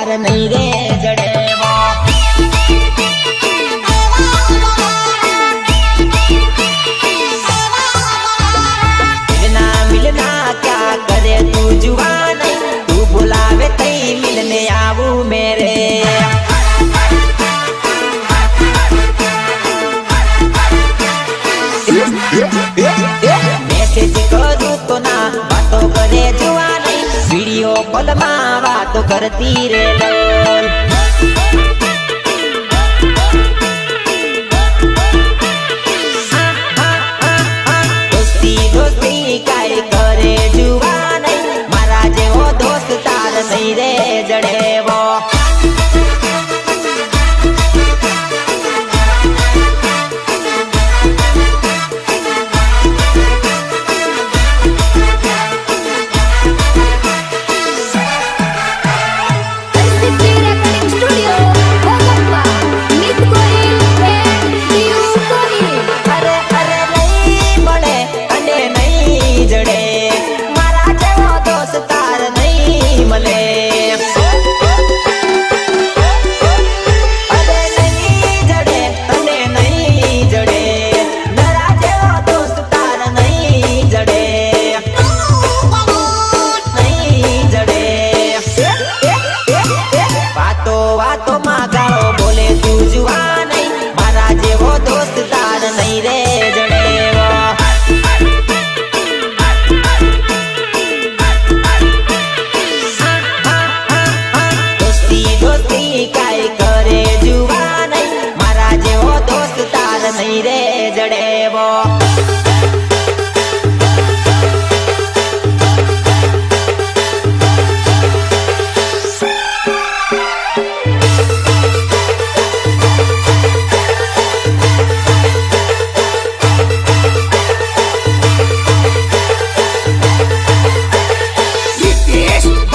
ಕಾರ ನಲ್ಗೆ ಜಡೆ પલમાં વાતો કરતી રે. દોસ્તી દોસ્તી કાય કરે જુવાન, મારા જેવો દોસ્ત તાર નહીં રે જડેવો. વાતોમાં ગાળો બોલે તું જુવા નહીં મારા જેવો દોસ્ત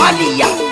哪里呀？